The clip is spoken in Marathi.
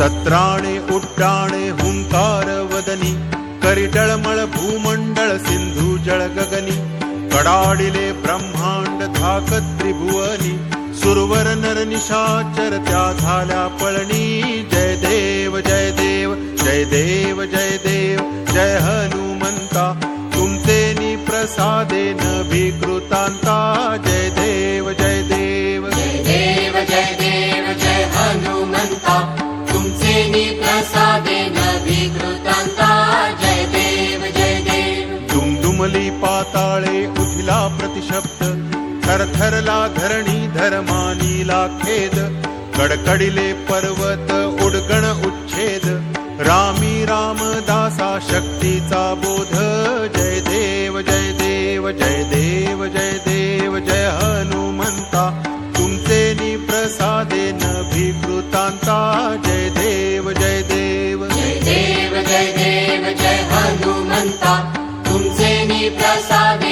त्राणे उड्डाणे हुंकार वदनी करिटळमळ भूमंडळ सिंधू जळ गगनी कडाडिले ब्रह्मांड धाक त्रिभुवनी सुरवर नर निशाचर झाल्या पळणी. जय देव जय देव जय देव जय देव जय हनुमंता. तुमचे नि प्रसादे न भिकृतांता. जय तुमचे निप्रसादे नभिकृतांता जय देव जय देव। दुमदुमली पाताळे उठिला प्रतिशब्द थरथरला धरणी धर्मानीला खेद कडकडिले पर्वत उडगण उच्छेद रामी रामदासा शक्तीचा बोध जय देव जय देव जय देव जय देव जय हनुमंता तुमचे नि प्रसादे न भिकृतांता जय देव। देव जय देव. जय देव जय देव जय हनुमंता. तुमचे मी प्रसाद